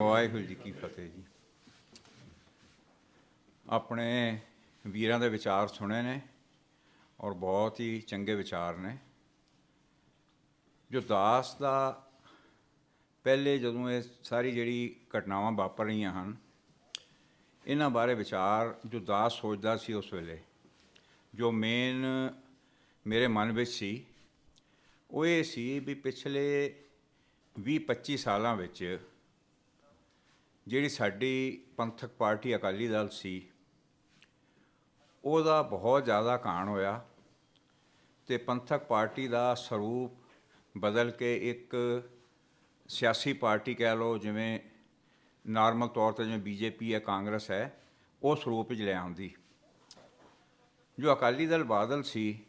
ਵਾਹਿਗੁਰੂ ਜੀ ਕੀ ਫਤਿਹ ਜੀ। ਆਪਣੇ ਵੀਰਾਂ ਦੇ ਵਿਚਾਰ ਸੁਣੇ ਨੇ ਔਰ ਬਹੁਤ ਹੀ ਚੰਗੇ ਵਿਚਾਰ ਨੇ। ਜੋ ਦਾਸ ਦਾ ਪਹਿਲੇ ਜਦੋਂ ਇਹ ਸਾਰੀ ਜਿਹੜੀ ਘਟਨਾਵਾਂ ਵਾਪਰ ਰਹੀਆਂ ਹਨ, ਇਹਨਾਂ ਬਾਰੇ ਵਿਚਾਰ ਜੋ ਦਾਸ ਸੋਚਦਾ ਸੀ ਉਸ ਵੇਲੇ, ਜੋ ਮੇਨ ਮੇਰੇ ਮਨ ਵਿੱਚ ਸੀ, ਉਹ ਇਹ ਸੀ ਵੀ ਪਿਛਲੇ 20-25 ਸਾਲਾਂ ਵਿੱਚ ਜਿਹੜੀ ਸਾਡੀ ਪੰਥਕ ਪਾਰਟੀ ਅਕਾਲੀ ਦਲ ਸੀ, ਉਹਦਾ ਬਹੁਤ ਜ਼ਿਆਦਾ ਕਾਣ ਹੋਇਆ ਤੇ ਪੰਥਕ ਪਾਰਟੀ ਦਾ ਸਰੂਪ ਬਦਲ ਕੇ ਇੱਕ ਸਿਆਸੀ ਪਾਰਟੀ ਕਹਿ ਲਓ, ਜਿਵੇਂ ਨਾਰਮਲ ਤੌਰ ਤੇ ਜਿਵੇਂ ਬੀਜੇਪੀ ਹੈ, ਕਾਂਗਰਸ ਹੈ, ਉਹ ਸਰੂਪ ਵਿੱਚ ਲੈ ਆਉਂਦੀ। ਜੋ ਅਕਾਲੀ ਦਲ ਬਾਦਲ ਸੀ,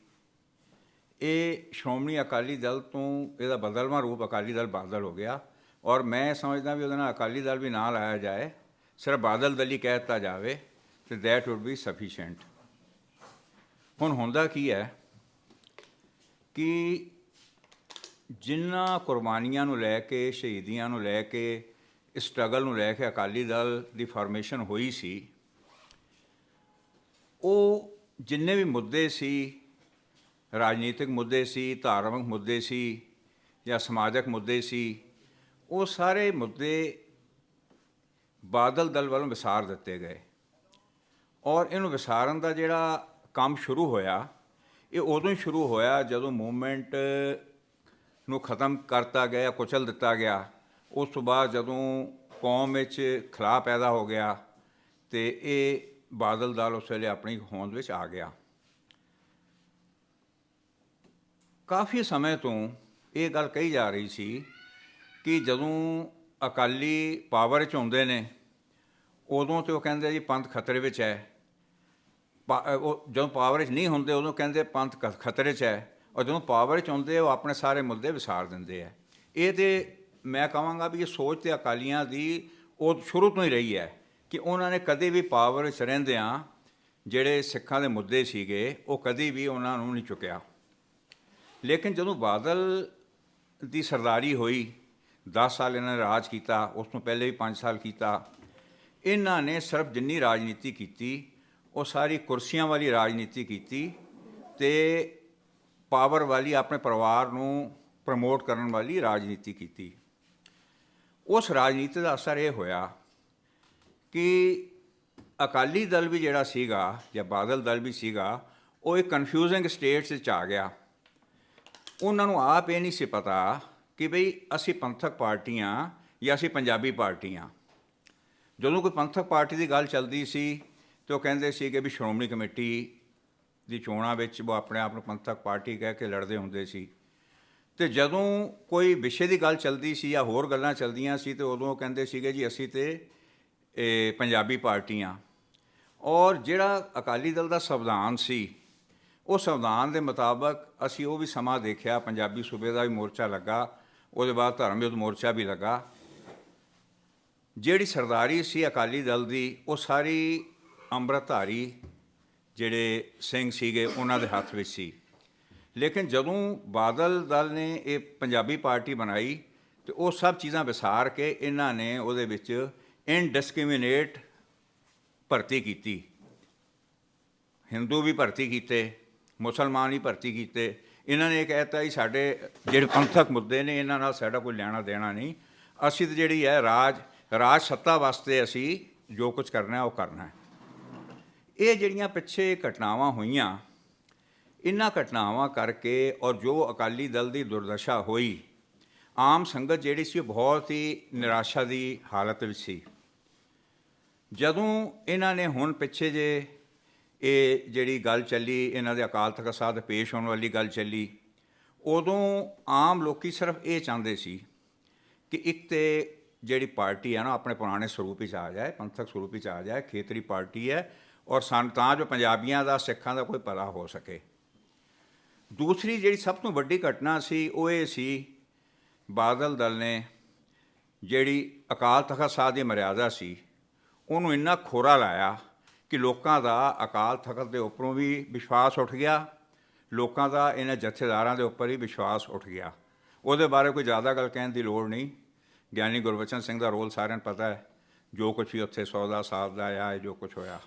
ਇਹ ਸ਼੍ਰੋਮਣੀ ਅਕਾਲੀ ਦਲ ਤੋਂ ਇਹਦਾ ਬਦਲਵਾਂ ਰੂਪ ਅਕਾਲੀ ਦਲ ਬਾਦਲ ਹੋ ਗਿਆ। ਔਰ ਮੈਂ ਸਮਝਦਾ ਵੀ ਉਹਦੇ ਨਾਲ ਅਕਾਲੀ ਦਲ ਵੀ ਨਾਲ ਆਇਆ ਜਾਏ, ਸਿਰਫ ਬਾਦਲ ਦਲ ਹੀ ਕਹਿ ਦਿੱਤਾ ਜਾਵੇ ਤੇ ਦੈਟ ਵੁੱਡ ਬੀ ਸਫੀਸ਼ੀਐਂਟ ਹੁਣ ਹੁੰਦਾ ਕੀ ਹੈ ਕਿ ਜਿਨ੍ਹਾਂ ਕੁਰਬਾਨੀਆਂ ਨੂੰ ਲੈ ਕੇ, ਸ਼ਹੀਦੀਆਂ ਨੂੰ ਲੈ ਕੇ ਸਟਰਗਲ ਨੂੰ ਲੈ ਕੇ ਅਕਾਲੀ ਦਲ ਦੀ ਫਾਰਮੇਸ਼ਨ ਹੋਈ ਸੀ, ਉਹ ਜਿੰਨੇ ਵੀ ਮੁੱਦੇ ਸੀ, ਰਾਜਨੀਤਿਕ ਮੁੱਦੇ ਸੀ, ਧਾਰਮਿਕ ਮੁੱਦੇ ਸੀ ਜਾਂ ਸਮਾਜਿਕ ਮੁੱਦੇ ਸੀ ਉਹ ਸਾਰੇ ਮੁੱਦੇ ਬਾਦਲ ਦਲ ਵੱਲੋਂ ਵਿਸਾਰ ਦਿੱਤੇ ਗਏ। ਔਰ ਇਹਨੂੰ ਵਿਸਾਰਨ ਦਾ ਜਿਹੜਾ ਕੰਮ ਸ਼ੁਰੂ ਹੋਇਆ, ਇਹ ਉਦੋਂ ਹੀ ਸ਼ੁਰੂ ਹੋਇਆ ਜਦੋਂ ਮੂਵਮੈਂਟ ਨੂੰ ਖਤਮ ਕਰਤਾ ਗਿਆ ਕੁਚਲ ਦਿੱਤਾ ਗਿਆ। ਉਸ ਤੋਂ ਬਾਅਦ ਜਦੋਂ ਕੌਮ ਵਿੱਚ ਖਲਾ ਪੈਦਾ ਹੋ ਗਿਆ ਤੇ ਇਹ ਬਾਦਲ ਦਲ ਉਸ ਵੇਲੇ ਆਪਣੀ ਹੋਂਦ ਵਿੱਚ ਆ ਗਿਆ। ਕਾਫੀ ਸਮੇਂ ਤੋਂ ਇਹ ਗੱਲ ਕਹੀ ਜਾ ਰਹੀ ਸੀ ਕਿ ਜਦੋਂ ਅਕਾਲੀ ਪਾਵਰ 'ਚ ਆਉਂਦੇ ਨੇ, ਉਦੋਂ ਤੇ ਉਹ ਕਹਿੰਦੇ ਜੀ ਪੰਥ ਖਤਰੇ ਵਿੱਚ ਹੈ। ਪਾ- ਉਹ ਜਦੋਂ ਪਾਵਰ 'ਚ ਨਹੀਂ ਹੁੰਦੇ, ਉਦੋਂ ਕਹਿੰਦੇ ਪੰਥ ਖ- ਖਤਰੇ 'ਚ ਹੈ। ਔਰ ਜਦੋਂ ਪਾਵਰ 'ਚ ਆਉਂਦੇ ਉਹ ਆਪਣੇ ਸਾਰੇ ਮੁੱਦੇ ਵਿਸਾਰ ਦਿੰਦੇ ਆ। ਇਹ ਤੇ ਮੈਂ ਕਹਾਂਗਾ ਵੀ ਇਹ ਸੋਚ ਤੇ ਅਕਾਲੀਆਂ ਦੀ ਉਹ ਸ਼ੁਰੂ ਤੋਂ ਹੀ ਰਹੀ ਹੈ ਕਿ ਉਹਨਾਂ ਨੇ ਕਦੇ ਵੀ ਪਾਵਰ 'ਚ ਰਹਿੰਦਿਆਂ ਜਿਹੜੇ ਸਿੱਖਾਂ ਦੇ ਮੁੱਦੇ ਸੀਗੇ, ਉਹ ਕਦੀ ਵੀ ਉਹਨਾਂ ਨੂੰ ਨਹੀਂ ਚੁੱਕਿਆ। ਲੇਕਿਨ ਜਦੋਂ ਬਾਦਲ ਦੀ ਸਰਦਾਰੀ ਹੋਈ 10 ਸਾਲ ਇਹਨਾਂ ਨੇ ਰਾਜ ਕੀਤਾ, ਉਸ ਤੋਂ ਪਹਿਲੇ ਵੀ 5 ਸਾਲ ਕੀਤਾ। ਇਹਨਾਂ ਨੇ ਸਿਰਫ ਜਿੰਨੀ ਰਾਜਨੀਤੀ ਕੀਤੀ, ਉਹ ਸਾਰੀ ਕੁਰਸੀਆਂ ਵਾਲੀ ਰਾਜਨੀਤੀ ਕੀਤੀ ਤੇ ਪਾਵਰ ਵਾਲੀ ਆਪਣੇ ਪਰਿਵਾਰ ਨੂੰ ਪ੍ਰਮੋਟ ਕਰਨ ਵਾਲੀ ਰਾਜਨੀਤੀ ਕੀਤੀ। ਉਸ ਰਾਜਨੀਤੀ ਦਾ ਅਸਰ ਇਹ ਹੋਇਆ ਕਿ ਅਕਾਲੀ ਦਲ ਵੀ ਜਿਹੜਾ ਸੀਗਾ ਜਾਂ ਬਾਦਲ ਦਲ ਵੀ ਸੀਗਾ, ਉਹ ਇੱਕ ਕਨਫਿਊਜ਼ਿੰਗ ਸਟੇਟ 'ਚ ਆ ਗਿਆ। ਉਹਨਾਂ ਨੂੰ ਆਪ ਇਹ ਨਹੀਂ ਸੀ ਪਤਾ ਕਿ ਭਈ ਅਸੀਂ ਪੰਥਕ ਪਾਰਟੀਆਂ ਜਾਂ ਅਸੀਂ ਪੰਜਾਬੀ ਪਾਰਟੀਆਂ। ਜਦੋਂ ਕੋਈ ਪੰਥਕ ਪਾਰਟੀ ਦੀ ਗੱਲ ਚੱਲਦੀ ਸੀ ਤੇ ਉਹ ਕਹਿੰਦੇ ਸੀ ਕਿ ਵੀ ਸ਼੍ਰੋਮਣੀ ਕਮੇਟੀ ਦੀ ਚੋਣਾਂ ਵਿੱਚ ਉਹ ਆਪਣੇ ਆਪ ਨੂੰ ਪੰਥਕ ਪਾਰਟੀ ਕਹਿ ਕੇ ਲੜਦੇ ਹੁੰਦੇ ਸੀ। ਤੇ ਜਦੋਂ ਕੋਈ ਵਿਸ਼ੇ ਦੀ ਗੱਲ ਚੱਲਦੀ ਸੀ ਜਾਂ ਹੋਰ ਗੱਲਾਂ ਚੱਲਦੀਆਂ ਸੀ ਤੇ ਉਦੋਂ ਕਹਿੰਦੇ ਸੀਗੇ ਜੀ ਅਸੀਂ ਤੇ ਇਹ ਪੰਜਾਬੀ ਪਾਰਟੀਆਂ। ਔਰ ਜਿਹੜਾ ਅਕਾਲੀ ਦਲ ਦਾ ਸੰਵਿਧਾਨ ਸੀ, ਉਹ ਸੰਵਿਧਾਨ ਦੇ ਮੁਤਾਬਕ ਅਸੀਂ ਉਹ ਵੀ ਸਮਾਂ ਦੇਖਿਆ, ਪੰਜਾਬੀ ਸੂਬੇ ਦਾ ਵੀ ਮੋਰਚਾ ਲੱਗਾ। ਉਹਦੇ ਬਾਅਦ ਧਰਮ ਯੁੱਧ ਮੋਰਚਾ ਵੀ ਲੱਗਾ। ਜਿਹੜੀ ਸਰਦਾਰੀ ਸੀ, ਅਕਾਲੀ ਦਲ ਦੀ, ਉਹ ਸਾਰੀ ਅੰਮ੍ਰਿਤਧਾਰੀ ਜਿਹੜੇ ਸਿੰਘ ਸੀਗੇ, ਉਹਨਾਂ ਦੇ ਹੱਥ ਵਿੱਚ ਸੀ। ਲੇਕਿਨ ਜਦੋਂ ਬਾਦਲ ਦਲ ਨੇ ਇਹ ਪੰਜਾਬੀ ਪਾਰਟੀ ਬਣਾਈ, ਤੇ ਉਹ ਸਭ ਚੀਜ਼ਾਂ ਵਿਸਾਰ ਕੇ ਇਹਨਾਂ ਨੇ ਉਹਦੇ ਵਿੱਚ ਇਨਡਿਸਕ੍ਰਿਮੀਨੇਟ ਭਰਤੀ ਕੀਤੀ। ਹਿੰਦੂ ਵੀ ਭਰਤੀ ਕੀਤੇ, ਮੁਸਲਮਾਨ ਵੀ ਭਰਤੀ ਕੀਤੇ ਇਹਨਾਂ ਨੇ ਇਹ ਕਹਿਤਾ ਜੀ, ਸਾਡੇ ਜਿਹੜੇ ਪੰਥਕ ਮੁੱਦੇ ਨੇ, ਇਹਨਾਂ ਨਾਲ ਸਾਡਾ ਕੋਈ ਲੈਣਾ ਦੇਣਾ ਨਹੀਂ। ਅਸੀਂ ਤਾਂ ਜਿਹੜੀ ਹੈ ਰਾਜ ਰਾਜ ਸੱਤਾ ਵਾਸਤੇ ਅਸੀਂ ਜੋ ਕੁਝ ਕਰਨਾ ਉਹ ਕਰਨਾ ਹੈ। ਇਹ ਜਿਹੜੀਆਂ ਪਿੱਛੇ ਘਟਨਾਵਾਂ ਹੋਈਆਂ, ਇਹਨਾਂ ਘਟਨਾਵਾਂ ਕਰਕੇ ਔਰ ਜੋ ਅਕਾਲੀ ਦਲ ਦੀ ਦੁਰਦਸ਼ਾ ਹੋਈ, ਆਮ ਸੰਗਤ ਜਿਹੜੀ ਸੀ ਉਹ ਬਹੁਤ ਹੀ ਨਿਰਾਸ਼ਾ ਦੀ ਹਾਲਤ ਵਿੱਚ ਸੀ। ਜਦੋਂ ਇਹਨਾਂ ਨੇ ਹੁਣ ਪਿੱਛੇ ਜੇ ਇਹ ਜਿਹੜੀ ਗੱਲ ਚੱਲੀ, ਇਹਨਾਂ ਦੇ ਅਕਾਲ ਤਖਤ ਸਾਹਿਬ ਦੇ ਪੇਸ਼ ਹੋਣ ਵਾਲੀ ਗੱਲ ਚੱਲੀ, ਉਦੋਂ ਆਮ ਲੋਕੀ ਸਿਰਫ ਇਹ ਚਾਹੁੰਦੇ ਸੀ ਕਿ ਇੱਕ ਤੇ ਜਿਹੜੀ ਪਾਰਟੀ ਹੈ ਨਾ, ਆਪਣੇ ਪੁਰਾਣੇ ਸਰੂਪ ਵਿੱਚ ਆ ਜਾਏ, ਪੰਥਕ ਸਰੂਪ ਵਿੱਚ ਆ ਜਾਏ, ਖੇਤਰੀ ਪਾਰਟੀ ਹੈ, ਔਰ ਸਾਨੂੰ ਤਾਂ ਜੋ ਪੰਜਾਬੀਆਂ ਦਾ, ਸਿੱਖਾਂ ਦਾ ਕੋਈ ਭਲਾ ਹੋ ਸਕੇ। ਦੂਸਰੀ ਜਿਹੜੀ ਸਭ ਤੋਂ ਵੱਡੀ ਘਟਨਾ ਸੀ, ਉਹ ਇਹ ਸੀ ਬਾਦਲ ਦਲ ਨੇ ਜਿਹੜੀ ਅਕਾਲ ਤਖਤ ਸਾਹਿਬ ਦੀ ਮਰਿਆਦਾ ਸੀ, ਉਹਨੂੰ ਇੰਨਾ ਖੋਰਾ ਲਾਇਆ ਕਿ ਲੋਕਾਂ ਦਾ ਅਕਾਲ ਤਖਤ ਦੇ ਉੱਪਰੋਂ ਵੀ ਵਿਸ਼ਵਾਸ ਉੱਠ ਗਿਆ, ਲੋਕਾਂ ਦਾ ਇਹਨਾਂ ਜਥੇਦਾਰਾਂ ਦੇ ਉੱਪਰ ਹੀ ਵਿਸ਼ਵਾਸ ਉੱਠ ਗਿਆ। ਉਹਦੇ ਬਾਰੇ ਕੋਈ ਜ਼ਿਆਦਾ ਗੱਲ ਕਹਿਣ ਦੀ ਲੋੜ ਨਹੀਂ। ਗਿਆਨੀ ਗੁਰਬਚਨ ਸਿੰਘ ਦਾ ਰੋਲ ਸਾਰਿਆਂ ਨੂੰ ਪਤਾ ਹੈ। ਜੋ ਕੁਝ ਵੀ ਉੱਥੇ ਸੌਦਾ ਸਾਹਿਬ ਦਾ ਆਇਆ, ਜੋ ਕੁਝ ਹੋਇਆ।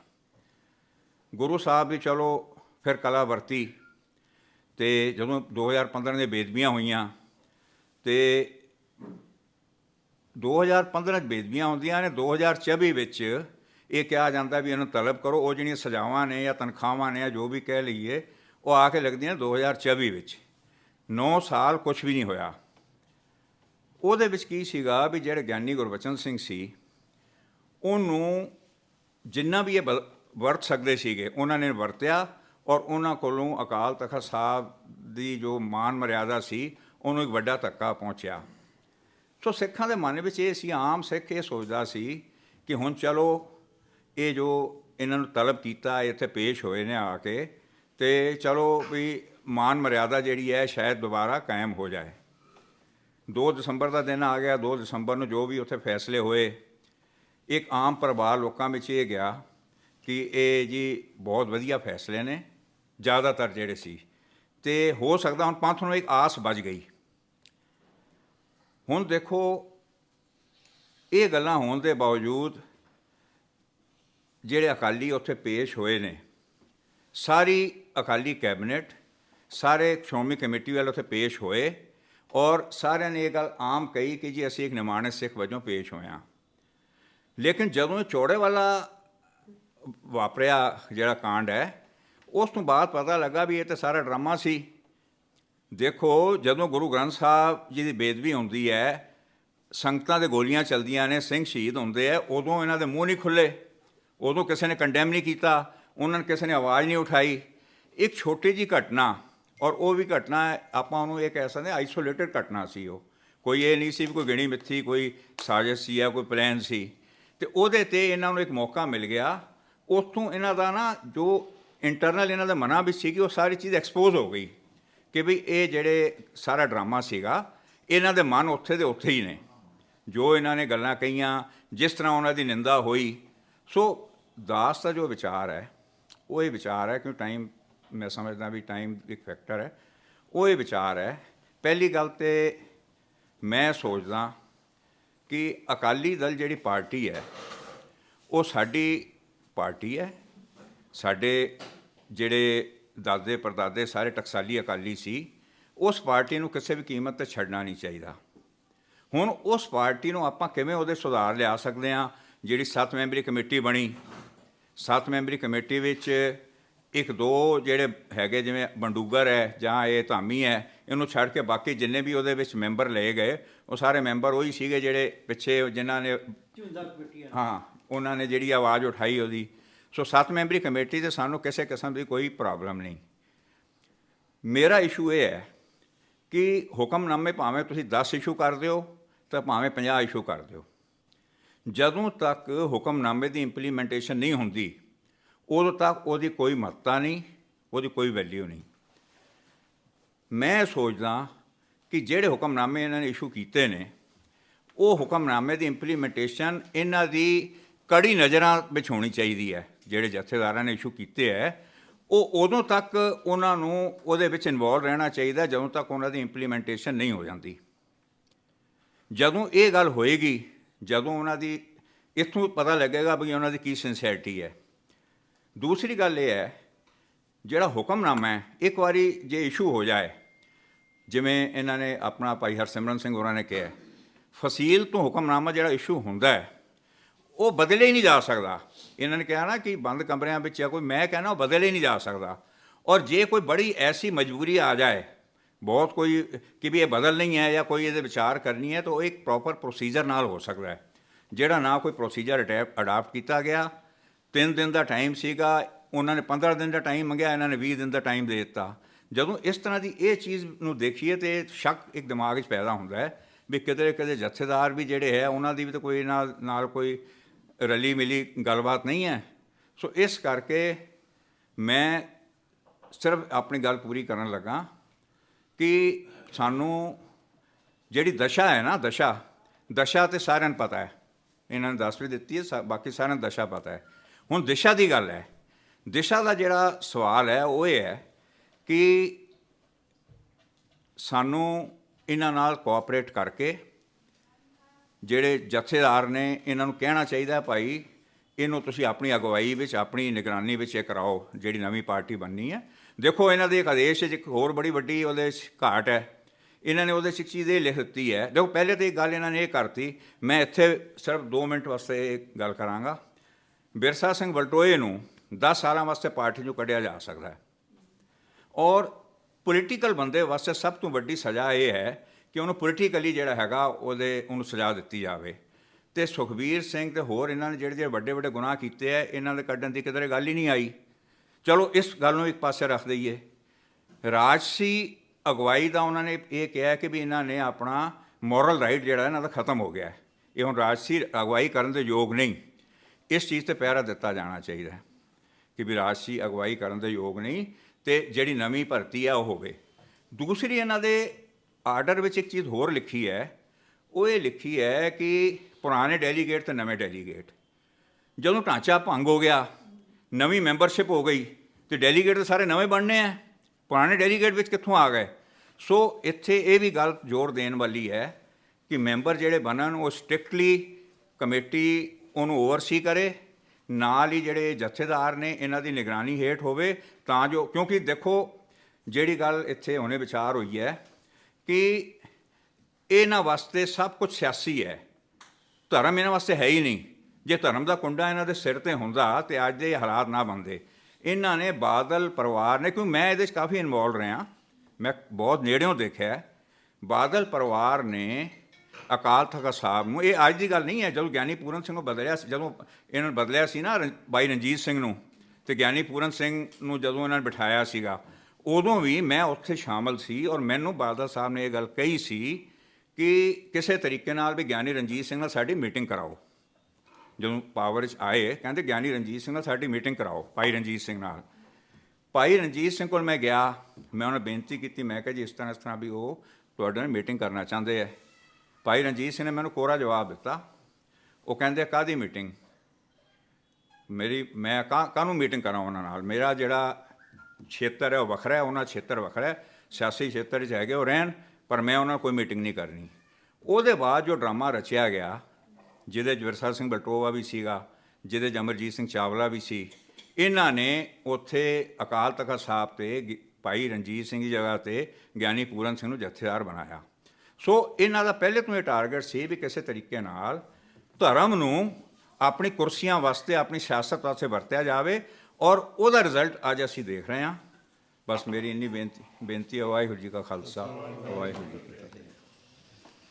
ਗੁਰੂ ਸਾਹਿਬ ਵੀ ਚਲੋ ਫਿਰ ਕਲਾ ਵਰਤੀ ਤੇ ਜਦੋਂ 2015 ਦੀਆਂ ਬੇਦਬੀਆਂ ਹੋਈਆਂ ਤੇ 2015 ਚ ਬੇਦਬੀਆਂ ਹੁੰਦੀਆਂ ਨੇ 2024 ਵਿੱਚ ਇਹ ਕਿਹਾ ਜਾਂਦਾ ਵੀ ਇਹਨੂੰ ਤਲਬ ਕਰੋ, ਉਹ ਜਿਹੜੀਆਂ ਸਜ਼ਾਵਾਂ ਨੇ ਜਾਂ ਤਨਖਾਹਾਂ ਨੇ ਜਾਂ ਜੋ ਵੀ ਕਹਿ ਲਈਏ, ਉਹ ਆ ਕੇ ਲੱਗਦੀਆਂ 2024 ਵਿੱਚ। 9 ਸਾਲ ਕੁਝ ਵੀ ਨਹੀਂ ਹੋਇਆ। ਉਹਦੇ ਵਿੱਚ ਕੀ ਸੀਗਾ ਵੀ ਜਿਹੜੇ ਗਿਆਨੀ ਗੁਰਬਚਨ ਸਿੰਘ ਸੀ, ਉਹਨੂੰ ਜਿੰਨਾ ਵੀ ਇਹ ਬ- ਵਰਤ ਸਕਦੇ ਸੀਗੇ, ਉਹਨਾਂ ਨੇ ਵਰਤਿਆ ਔਰ ਉਹਨਾਂ ਕੋਲੋਂ ਅਕਾਲ ਤਖਤ ਸਾਹਿਬ ਦੀ ਜੋ ਮਾਨ ਮਰਿਆਦਾ ਸੀ, ਉਹਨੂੰ ਇੱਕ ਵੱਡਾ ਧੱਕਾ ਪਹੁੰਚਿਆ। ਸੋ ਸਿੱਖਾਂ ਦੇ ਮਨ ਵਿੱਚ ਇਹ ਸੀ, ਆਮ ਸਿੱਖ ਇਹ ਸੋਚਦਾ ਸੀ ਕਿ ਹੁਣ ਚਲੋ ਇਹ ਜੋ ਇਹਨਾਂ ਨੂੰ ਤਲਬ ਕੀਤਾ ਇੱਥੇ ਪੇਸ਼ ਹੋਏ ਨੇ ਆ ਕੇ ਤੇ ਚਲੋ ਵੀ ਮਾਨ ਮਰਿਆਦਾ ਜਿਹੜੀ ਹੈ, ਸ਼ਾਇਦ ਦੁਬਾਰਾ ਕਾਇਮ ਹੋ ਜਾਏ। 2 ਦਸੰਬਰ ਦਾ ਦਿਨ ਆ ਗਿਆ 2 ਦਸੰਬਰ ਨੂੰ ਜੋ ਵੀ ਉੱਥੇ ਫੈਸਲੇ ਹੋਏ, ਇੱਕ ਆਮ ਪਰਿਵਾਰ ਲੋਕਾਂ ਵਿੱਚ ਇਹ ਗਿਆ ਕਿ ਇਹ ਜੀ ਬਹੁਤ ਵਧੀਆ ਫੈਸਲੇ ਨੇ, ਜ਼ਿਆਦਾਤਰ ਜਿਹੜੇ ਸੀ। ਤੇ ਹੋ ਸਕਦਾ ਹੁਣ ਪੰਥ ਨੂੰ ਇੱਕ ਆਸ ਬਚ ਗਈ। ਹੁਣ ਦੇਖੋ, ਇਹ ਗੱਲਾਂ ਹੋਣ ਦੇ ਬਾਵਜੂਦ ਜਿਹੜੇ ਅਕਾਲੀ ਉੱਥੇ ਪੇਸ਼ ਹੋਏ ਨੇ, ਸਾਰੀ ਅਕਾਲੀ ਕੈਬਨਿਟ, ਸਾਰੇ ਸ਼੍ਰੋਮਣੀ ਕਮੇਟੀ ਵਾਲੇ ਉੱਥੇ ਪੇਸ਼ ਹੋਏ ਔਰ ਸਾਰਿਆਂ ਨੇ ਇਹ ਗੱਲ ਆਮ ਕਹੀ ਕਿ ਜੀ ਅਸੀਂ ਇੱਕ ਨਿਮਾਣੇ ਸਿੱਖ ਵਜੋਂ ਪੇਸ਼ ਹੋਏ ਹਾਂ। ਲੇਕਿਨ ਜਦੋਂ ਇਹ ਚੌੜੇ ਵਾਲਾ ਵਾਪਰਿਆ ਜਿਹੜਾ ਕਾਂਡ ਹੈ, ਉਸ ਤੋਂ ਬਾਅਦ ਪਤਾ ਲੱਗਾ ਵੀ ਇਹ ਤਾਂ ਸਾਰਾ ਡਰਾਮਾ ਸੀ। ਦੇਖੋ, ਜਦੋਂ ਗੁਰੂ ਗ੍ਰੰਥ ਸਾਹਿਬ ਜੀ ਦੀ ਬੇਦਬੀ ਹੁੰਦੀ ਹੈ, ਸੰਗਤਾਂ ਦੇ ਗੋਲੀਆਂ ਚਲਦੀਆਂ ਨੇ, ਸਿੰਘ ਸ਼ਹੀਦ ਹੁੰਦੇ ਆ, ਉਦੋਂ ਇਹਨਾਂ ਦੇ ਮੂੰਹ ਨਹੀਂ ਖੁੱਲੇ ਉਦੋਂ ਕਿਸੇ ਨੇ ਕੰਡੈਮ ਨਹੀਂ ਕੀਤਾ, ਉਹਨਾਂ ਨੇ ਕਿਸੇ ਨੇ ਆਵਾਜ਼ ਨਹੀਂ ਉਠਾਈ। ਇੱਕ ਛੋਟੀ ਜੀ ਘਟਨਾ, ਔਰ ਉਹ ਵੀ ਘਟਨਾ, ਆਪਾਂ ਉਹਨੂੰ ਇਹ ਕਹਿ ਸਕਦੇ ਆਈਸੋਲੇਟਡ ਘਟਨਾ ਸੀ ਉਹ। ਕੋਈ ਇਹ ਨਹੀਂ ਸੀ ਵੀ ਕੋਈ ਗਿਣੀ ਮਿੱਥੀ, ਕੋਈ ਸਾਜ਼ਿਸ਼ ਸੀ ਜਾਂ ਕੋਈ ਪਲਾਨ ਸੀ। ਤੇ ਉਹਦੇ ਤੇ ਇਹਨਾਂ ਨੂੰ ਇੱਕ ਮੌਕਾ ਮਿਲ ਗਿਆ। ਉੱਥੋਂ ਇਹਨਾਂ ਦਾ ਨਾ ਜੋ ਇੰਟਰਨਲ ਇਹਨਾਂ ਦੇ ਮਨਾਂ ਵਿੱਚ ਸੀ ਕਿ ਉਹ ਸਾਰੀ ਚੀਜ਼ ਐਕਸਪੋਜ਼ ਹੋ ਗਈ ਕਿ ਵੀ ਇਹ ਜਿਹੜੇ ਸਾਰਾ ਡਰਾਮਾ ਸੀਗਾ, ਇਹਨਾਂ ਦੇ ਮਨ ਉੱਥੇ ਦੇ ਉੱਥੇ ਹੀ ਨੇ। ਜੋ ਇਹਨਾਂ ਨੇ ਗੱਲਾਂ ਕਹੀਆਂ, ਜਿਸ ਤਰ੍ਹਾਂ ਉਹਨਾਂ ਦੀ ਨਿੰਦਾ ਹੋਈ। ਸੋ ਦਾਸ ਦਾ ਜੋ ਵਿਚਾਰ ਹੈ, ਉਹ ਇਹ ਵਿਚਾਰ ਹੈ ਕਿ ਟਾਈਮ ਮੈਂ ਸਮਝਦਾ ਵੀ ਟਾਈਮ ਇੱਕ ਫੈਕਟਰ ਹੈ, ਉਹ ਇਹ ਵਿਚਾਰ ਹੈ, ਪਹਿਲੀ ਗੱਲ ਤੇ ਮੈਂ ਸੋਚਦਾ ਕਿ ਅਕਾਲੀ ਦਲ ਜਿਹੜੀ ਪਾਰਟੀ ਹੈ, ਉਹ ਸਾਡੀ ਪਾਰਟੀ ਹੈ, ਸਾਡੇ ਜਿਹੜੇ ਦਾਦੇ ਪਰਦਾਦੇ ਸਾਰੇ ਟਕਸਾਲੀ ਅਕਾਲੀ ਸੀ, ਉਸ ਪਾਰਟੀ ਨੂੰ ਕਿਸੇ ਵੀ ਕੀਮਤ ਤੇ ਛੱਡਣਾ ਨਹੀਂ ਚਾਹੀਦਾ। ਹੁਣ ਉਸ ਪਾਰਟੀ ਨੂੰ ਆਪਾਂ ਕਿਵੇਂ ਉਹਦੇ ਸੁਧਾਰ ਲਿਆ ਸਕਦੇ ਹਾਂ, ਜਿਹੜੀ 7 ਮੈਂਬਰੀ ਕਮੇਟੀ ਬਣੀ 7 ਮੈਂਬਰੀ ਕਮੇਟੀ ਵਿੱਚ ਇੱਕ ਦੋ ਜਿਹੜੇ ਹੈਗੇ ਜਿਵੇਂ ਬੰਡੂਗਰ ਹੈ ਜਾਂ ਇਹ ਧਾਮੀ ਹੈ ਇਹਨੂੰ ਛੱਡ ਕੇ ਬਾਕੀ ਜਿੰਨੇ ਵੀ ਉਹਦੇ ਵਿੱਚ ਮੈਂਬਰ ਲਏ ਗਏ ਉਹ ਸਾਰੇ ਮੈਂਬਰ ਉਹੀ ਸੀਗੇ ਜਿਹੜੇ ਪਿੱਛੇ ਜਿਨ੍ਹਾਂ ਨੇ ਹਾਂ ਉਹਨਾਂ ਨੇ ਜਿਹੜੀ ਆਵਾਜ਼ ਉਠਾਈ ਉਹਦੀ। ਸੋ 7 ਮੈਂਬਰੀ ਕਮੇਟੀ ਤੇ ਸਾਨੂੰ ਕਿਸੇ ਕਿਸਮ ਦੀ ਕੋਈ ਪ੍ਰੋਬਲਮ ਨਹੀਂ। ਮੇਰਾ ਇਸ਼ੂ ਇਹ ਹੈ ਕਿ ਹੁਕਮਨਾਮੇ ਭਾਵੇਂ ਤੁਸੀਂ 10 ਇਸ਼ੂ ਕਰ ਦਿਓ ਤਾਂ ਭਾਵੇਂ 50 ਇਸ਼ੂ ਕਰ ਦਿਓ। ਜਦੋਂ ਤੱਕ ਹੁਕਮਨਾਮੇ ਦੀ ਇੰਪਲੀਮੈਂਟੇਸ਼ਨ ਨਹੀਂ ਹੁੰਦੀ, ਉਦੋਂ ਤੱਕ ਉਹਦੀ ਕੋਈ ਮਹੱਤਤਾ ਨਹੀਂ, ਉਹਦੀ ਕੋਈ ਵੈਲਿਊ ਨਹੀਂ। ਮੈਂ ਸੋਚਦਾ ਕਿ ਜਿਹੜੇ ਹੁਕਮਨਾਮੇ ਇਹਨਾਂ ਨੇ ਇਸ਼ੂ ਕੀਤੇ ਨੇ, ਉਹ ਹੁਕਮਨਾਮੇ ਦੀ ਇੰਪਲੀਮੈਂਟੇਸ਼ਨ ਇਹਨਾਂ ਦੀ ਕੜੀ ਨਜ਼ਰਾਂ ਵਿੱਚ ਹੋਣੀ ਚਾਹੀਦੀ ਹੈ। ਜਿਹੜੇ ਜਥੇਦਾਰਾਂ ਨੇ ਇਸ਼ੂ ਕੀਤੇ ਹੈ, ਉਹ ਉਦੋਂ ਤੱਕ ਉਹਨਾਂ ਨੂੰ ਉਹਦੇ ਵਿੱਚ ਇਨਵੋਲਵ ਰਹਿਣਾ ਚਾਹੀਦਾ ਜਦੋਂ ਤੱਕ ਉਹਨਾਂ ਦੀ ਇੰਪਲੀਮੈਂਟੇਸ਼ਨ ਨਹੀਂ ਹੋ ਜਾਂਦੀ। ਜਦੋਂ ਇਹ ਗੱਲ ਹੋਏਗੀ ਜਦੋਂ ਉਹਨਾਂ ਦੀ, ਇੱਥੋਂ ਪਤਾ ਲੱਗੇਗਾ ਵੀ ਉਹਨਾਂ ਦੀ ਕੀ ਸਿੰਸੀਅਰਿਟੀ ਹੈ। ਦੂਸਰੀ ਗੱਲ ਇਹ ਹੈ, ਜਿਹੜਾ ਹੁਕਮਨਾਮਾ ਹੈ, ਇੱਕ ਵਾਰੀ ਜੇ ਇਸ਼ੂ ਹੋ ਜਾਏ, ਜਿਵੇਂ ਇਹਨਾਂ ਨੇ ਆਪਣਾ ਭਾਈ ਹਰਸਿਮਰਨ ਸਿੰਘ ਹੋਰਾਂ ਨੇ ਕਿਹਾ, ਫਸੀਲ ਤੋਂ ਹੁਕਮਨਾਮਾ ਜਿਹੜਾ ਇਸ਼ੂ ਹੁੰਦਾ ਹੈ, ਉਹ ਬਦਲੇ ਹੀ ਨਹੀਂ ਜਾ ਸਕਦਾ। ਇਹਨਾਂ ਨੇ ਕਿਹਾ ਨਾ ਕਿ ਬੰਦ ਕਮਰਿਆਂ ਵਿੱਚ ਜਾਂ ਕੋਈ, ਮੈਂ ਕਹਿਣਾ ਉਹ ਬਦਲੇ ਹੀ ਨਹੀਂ ਜਾ ਸਕਦਾ। ਔਰ ਜੇ ਕੋਈ ਬੜੀ ਐਸੀ ਮਜਬੂਰੀ ਆ ਜਾਏ ਬਹੁਤ ਕੋਈ, ਕਿ ਵੀ ਇਹ ਬਦਲ ਨਹੀਂ ਹੈ ਜਾਂ ਕੋਈ ਇਹਦੇ ਵਿਚਾਰ ਕਰਨੀ ਹੈ, ਤਾਂ ਉਹ ਇੱਕ ਪ੍ਰੋਪਰ ਪ੍ਰੋਸੀਜਰ ਨਾਲ ਹੋ ਸਕਦਾ ਹੈ। ਜਿਹੜਾ ਨਾ ਕੋਈ ਪ੍ਰੋਸੀਜਰ ਅਡਾਪਟ ਕੀਤਾ ਗਿਆ, ਤਿੰਨ ਦਿਨ ਦਾ ਟਾਈਮ ਸੀਗਾ, ਉਹਨਾਂ ਨੇ 15 ਦਿਨ ਦਾ ਟਾਈਮ ਮੰਗਿਆ, ਇਹਨਾਂ ਨੇ 20 ਦਿਨ ਦਾ ਟਾਈਮ ਦੇ ਦਿੱਤਾ। ਜਦੋਂ ਇਸ ਤਰ੍ਹਾਂ ਦੀ ਇਹ ਚੀਜ਼ ਨੂੰ ਦੇਖੀਏ ਤੇ ਸ਼ੱਕ ਇੱਕ ਦਿਮਾਗ 'ਚ ਪੈਦਾ ਹੁੰਦਾ ਹੈ ਵੀ ਕਿਤੇ ਕਿਤੇ ਜਥੇਦਾਰ ਵੀ ਜਿਹੜੇ ਹੈ, ਉਹਨਾਂ ਦੀ ਵੀ ਤਾਂ ਕੋਈ ਨਾਲ ਨਾਲ ਕੋਈ ਰਲੀ ਮਿਲੀ ਗੱਲਬਾਤ ਨਹੀਂ ਹੈ। ਸੋ ਇਸ ਕਰਕੇ ਮੈਂ ਸਿਰਫ ਆਪਣੀ ਗੱਲ ਪੂਰੀ ਕਰਨ ਲੱਗਾ। ਕਿ ਸਾਨੂੰ ਜਿਹੜੀ ਦਸ਼ਾ ਹੈ ਨਾ, ਦਸ਼ਾ ਦਸ਼ਾ ਤੇ ਸਾਰਿਆਂ ਨੂੰ ਪਤਾ ਹੈ। ਇਹਨਾਂ ਨੇ ਦੱਸ ਵੀ ਦਿੱਤੀ ਹੈ, ਸਾ- ਬਾਕੀ ਸਾਰਿਆਂ ਨੂੰ ਦਸ਼ਾ ਪਤਾ ਹੈ। ਹੁਣ ਦਿਸ਼ਾ ਦੀ ਗੱਲ ਹੈ। ਦਿਸ਼ਾ ਦਾ ਜਿਹੜਾ ਸਵਾਲ ਹੈ, ਉਹ ਇਹ ਹੈ ਕਿ ਸਾਨੂੰ ਇਹਨਾਂ ਨਾਲ ਕੋਆਪਰੇਟ ਕਰਕੇ ਜਿਹੜੇ ਜਥੇਦਾਰ ਨੇ, ਇਹਨਾਂ ਨੂੰ ਕਹਿਣਾ ਚਾਹੀਦਾ ਭਾਈ, ਇਹਨੂੰ ਤੁਸੀਂ ਆਪਣੀ ਅਗਵਾਈ ਵਿੱਚ, ਆਪਣੀ ਨਿਗਰਾਨੀ ਵਿੱਚ ਇਹ ਕਰਾਓ, ਜਿਹੜੀ ਨਵੀਂ ਪਾਰਟੀ ਬਣਨੀ ਹੈ। ਦੇਖੋ, ਇਹਨਾਂ ਦੇ ਇੱਕ ਆਦੇਸ਼ 'ਚ ਇੱਕ ਹੋਰ ਬੜੀ ਵੱਡੀ ਉਹਦੇ 'ਚ ਘਾਟ ਹੈ। ਇਹਨਾਂ ਨੇ ਉਹਦੇ 'ਚ ਇੱਕ ਚੀਜ਼ ਇਹ ਲਿਖ ਦਿੱਤੀ ਹੈ। ਦੇਖੋ, ਪਹਿਲੇ ਤਾਂ ਇਹ ਗੱਲ ਇਹਨਾਂ ਨੇ ਇਹ ਕਰਤੀ, ਮੈਂ ਇੱਥੇ ਸਿਰਫ 2 ਮਿੰਟ ਵਾਸਤੇ ਇੱਕ ਗੱਲ ਕਰਾਂਗਾ। ਬਿਰਸਾ ਸਿੰਘ ਬਲਟੋਏ ਨੂੰ 10 ਸਾਲਾਂ ਵਾਸਤੇ ਪਾਰਟੀ ਨੂੰ ਕੱਢਿਆ ਜਾ ਸਕਦਾ ਹੈ। ਔਰ ਪੋਲੀਟੀਕਲ ਬੰਦੇ ਵਾਸਤੇ ਸਭ ਤੋਂ ਵੱਡੀ ਸਜ਼ਾ ਇਹ ਹੈ ਕਿ ਉਹਨੂੰ ਪੋਲੀਟੀਕਲੀ ਜਿਹੜਾ ਹੈਗਾ, ਉਹਦੇ, ਉਹਨੂੰ ਸਜ਼ਾ ਦਿੱਤੀ ਜਾਵੇ। ਤੇ ਸੁਖਬੀਰ ਸਿੰਘ ਤੇ ਹੋਰ ਇਹਨਾਂ ਨੇ ਜਿਹੜੇ ਜਿਹੜੇ ਵੱਡੇ ਵੱਡੇ ਗੁਨਾਹ ਕੀਤੇ ਆ ਇਹਨਾਂ ਦੇ ਕੱਢਣ ਦੀ ਕਿਧਰੇ ਗੱਲ ਹੀ ਨਹੀਂ ਆਈ। ਚਲੋ ਇਸ ਗੱਲ ਨੂੰ ਇੱਕ ਪਾਸੇ ਰੱਖ ਦਈਏ। ਰਾਜਸੀ ਅਗਵਾਈ ਦਾ ਉਹਨਾਂ ਨੇ ਇਹ ਕਿਹਾ ਕਿ ਵੀ ਇਹਨਾਂ ਨੇ ਆਪਣਾ ਮੋਰਲ ਰਾਈਟ ਜਿਹੜਾ ਇਹਨਾਂ ਦਾ ਖਤਮ ਹੋ ਗਿਆ ਹੈ। ਇਹ ਹੁਣ ਰਾਜਸੀ ਅਗਵਾਈ ਕਰਨ ਦੇ ਯੋਗ ਨਹੀਂ। ਇਸ ਚੀਜ਼ ਤੇ ਪਹਿਰਾ ਦਿੱਤਾ ਜਾਣਾ ਚਾਹੀਦਾ ਹੈ ਕਿ ਵੀ ਰਾਜਸੀ ਅਗਵਾਈ ਕਰਨ ਦੇ ਯੋਗ ਨਹੀਂ ਤੇ ਜਿਹੜੀ ਨਵੀਂ ਭਰਤੀ ਆ ਉਹ ਹੋਵੇ। ਦੂਸਰੀ ਇਹਨਾਂ ਦੇ ਆਰਡਰ ਵਿੱਚ ਇੱਕ ਚੀਜ਼ ਹੋਰ ਲਿਖੀ ਹੈ। ਉਹ ਇਹ ਲਿਖੀ ਹੈ ਕਿ ਪੁਰਾਣੇ ਡੈਲੀਗੇਟ ਤੇ ਨਵੇਂ ਡੈਲੀਗੇਟ ਜਦੋਂ ਢਾਂਚਾ ਭੰਗ ਹੋ ਗਿਆ ਨਵੀਂ ਮੈਂਬਰਸ਼ਿਪ ਹੋ ਗਈ ਤੇ ਡੈਲੀਗੇਟ ਤਾਂ ਸਾਰੇ ਨਵੇਂ ਬਣਨੇ ਆ। ਪੁਰਾਣੇ ਡੈਲੀਗੇਟ ਵਿੱਚ ਕਿੱਥੋਂ ਆ ਗਏ? ਸੋ ਇੱਥੇ ਇਹ ਵੀ ਗੱਲ ਜ਼ੋਰ ਦੇਣ ਵਾਲੀ ਹੈ ਕਿ ਮੈਂਬਰ ਜਿਹੜੇ ਬਣਨ, ਉਹ ਸਟ੍ਰਿਕਟਲੀ ਕਮੇਟੀ ਉਹਨੂੰ ਓਵਰਸੀ ਕਰੇ, ਨਾਲ ਹੀ ਜਿਹੜੇ ਜਥੇਦਾਰ ਨੇ, ਇਹਨਾਂ ਦੀ ਨਿਗਰਾਨੀ ਹੇਠ ਹੋਵੇ, ਤਾਂ ਜੋ ਕਿਉਂਕਿ ਦੇਖੋ, ਜਿਹੜੀ ਗੱਲ ਇੱਥੇ ਹੁਣੇ ਵਿਚਾਰ ਹੋਈ ਹੈ ਕਿ ਇਹਨਾਂ ਵਾਸਤੇ ਸਭ ਕੁਝ ਸਿਆਸੀ ਹੈ। ਧਰਮ ਇਹਨਾਂ ਵਾਸਤੇ ਹੈ ਹੀ ਨਹੀਂ। ਜੇ ਧਰਮ ਦਾ ਕੁੰਡਾ ਇਹਨਾਂ ਦੇ ਸਿਰ ਤੇ ਹੁੰਦਾ ਤੇ ਅੱਜ ਦੇ ਹਾਲਾਤ ਨਾ ਬਣਦੇ। ਇਹਨਾਂ ਨੇ ਬਾਦਲ ਪਰਿਵਾਰ ਨੇ ਕਿਉਂ ਮੈਂ ਇਹਦੇ 'ਚ ਕਾਫੀ ਇਨਵੋਲਵ ਰਿਹਾ। ਮੈਂ ਬਹੁਤ ਨੇੜਿਓਂ ਦੇਖਿਆ ਬਾਦਲ ਪਰਿਵਾਰ ਨੇ ਅਕਾਲ ਤਖਤ ਸਾਹਿਬ ਨੂੰ, ਇਹ ਅੱਜ ਦੀ ਗੱਲ ਨਹੀਂ ਹੈ, ਜਦੋਂ ਗਿਆਨੀ ਪੂਰਨ ਸਿੰਘ ਨੂੰ ਬਦਲਿਆ ਜਦੋਂ ਇਹਨਾਂ ਨੂੰ ਬਦਲਿਆ ਸੀ ਨਾ ਰਣ- ਬਾਈ ਰਣਜੀਤ ਸਿੰਘ ਨੂੰ, ਤੇ ਗਿਆਨੀ ਪੂਰਨ ਸਿੰਘ ਨੂੰ ਜਦੋਂ ਇਹਨਾਂ ਨੇ ਬਿਠਾਇਆ ਸੀਗਾ, ਉਦੋਂ ਵੀ ਮੈਂ ਉੱਥੇ ਸ਼ਾਮਲ ਸੀ ਔਰ ਮੈਨੂੰ ਬਾਦਲ ਸਾਹਿਬ ਨੇ ਇਹ ਗੱਲ ਕਹੀ ਸੀ ਕਿ ਕਿਸੇ ਤਰੀਕੇ ਨਾਲ ਵੀ ਗਿਆਨੀ ਰਣਜੀਤ ਸਿੰਘ ਨਾਲ ਸਾਡੀ ਮੀਟਿੰਗ ਕਰਾਓ। ਜਦੋਂ ਪਾਵਰ 'ਚ ਆਏ, ਕਹਿੰਦੇ ਗਿਆਨੀ ਰਣਜੀਤ ਸਿੰਘ ਨਾਲ ਸਾਡੀ ਮੀਟਿੰਗ ਕਰਾਓ, ਭਾਈ ਰਣਜੀਤ ਸਿੰਘ ਨਾਲ। ਭਾਈ ਰਣਜੀਤ ਸਿੰਘ ਕੋਲ ਮੈਂ ਗਿਆ, ਮੈਂ ਉਹਨਾਂ ਬੇਨਤੀ ਕੀਤੀ, ਮੈਂ ਕਿਹਾ ਜੀ ਇਸ ਤਰ੍ਹਾਂ ਇਸ ਤਰ੍ਹਾਂ ਵੀ ਉਹ ਤੁਹਾਡੇ ਨਾਲ ਮੀਟਿੰਗ ਕਰਨਾ ਚਾਹੁੰਦੇ ਆ। ਭਾਈ ਰਣਜੀਤ ਸਿੰਘ ਨੇ ਮੈਨੂੰ ਕੋਰਾ ਜਵਾਬ ਦਿੱਤਾ। ਉਹ ਕਹਿੰਦੇ ਕਾਦੀ ਮੀਟਿੰਗ ਮੇਰੀ, ਮੈਂ ਕਾ, ਕਾਹਨੂੰ ਮੀਟਿੰਗ ਕਰਾਂ ਉਹਨਾਂ ਨਾਲ? ਮੇਰਾ ਜਿਹੜਾ ਖੇਤਰ ਹੈ, ਉਹ ਵੱਖਰਾ ਹੈ, ਉਹਨਾਂ ਦਾ ਖੇਤਰ ਵੱਖਰਾ ਹੈ, ਸਿਆਸੀ ਖੇਤਰ 'ਚ ਹੈਗੇ ਉਹ ਰਹਿਣ, ਪਰ ਮੈਂ ਉਹਨਾਂ ਕੋਈ ਮੀਟਿੰਗ ਨਹੀਂ ਕਰਨੀ। ਉਹਦੇ ਬਾਅਦ ਜੋ ਡਰਾਮਾ ਰਚਿਆ ਗਿਆ ਜਿਹਦੇ 'ਚ ਵਿਰਸਾ ਸਿੰਘ ਬਲਟੋਵਾ ਵੀ ਸੀਗਾ, ਜਿਹਦੇ 'ਚ ਅਮਰਜੀਤ ਸਿੰਘ ਚਾਵਲਾ ਵੀ ਸੀ, ਇਹਨਾਂ ਨੇ ਉੱਥੇ ਅਕਾਲ ਤਖਤ ਸਾਹਿਬ ਤੇ ਗਿ- ਭਾਈ ਰਣਜੀਤ ਸਿੰਘ ਦੀ ਜਗ੍ਹਾ ਤੇ ਗਿਆਨੀ ਪੂਰਨ ਸਿੰਘ ਨੂੰ ਜਥੇਦਾਰ ਬਣਾਇਆ। ਸੋ ਇਹਨਾਂ ਦਾ ਪਹਿਲੇ ਤੋਂ ਇਹ ਟਾਰਗੇਟ ਸੀ ਵੀ ਕਿਸੇ ਤਰੀਕੇ ਨਾਲ ਧਰਮ ਨੂੰ ਆਪਣੀ ਕੁਰਸੀਆਂ ਵਾਸਤੇ, ਆਪਣੀ ਸਿਆਸਤ ਵਾਸਤੇ ਵਰਤਿਆ ਜਾਵੇ ਔਰ ਉਹਦਾ ਰਿਜ਼ਲਟ ਅੱਜ ਅਸੀਂ ਦੇਖ ਰਹੇ ਹਾਂ। ਬਸ ਮੇਰੀ ਇੰਨੀ ਬੇਨਤੀ ਬੇਨਤੀ ਹੈ, ਵਾਹਿਗੁਰੂ ਜੀ ਕਾ ਖਾਲਸਾ, ਵਾਹਿਗੁਰੂ ਜੀ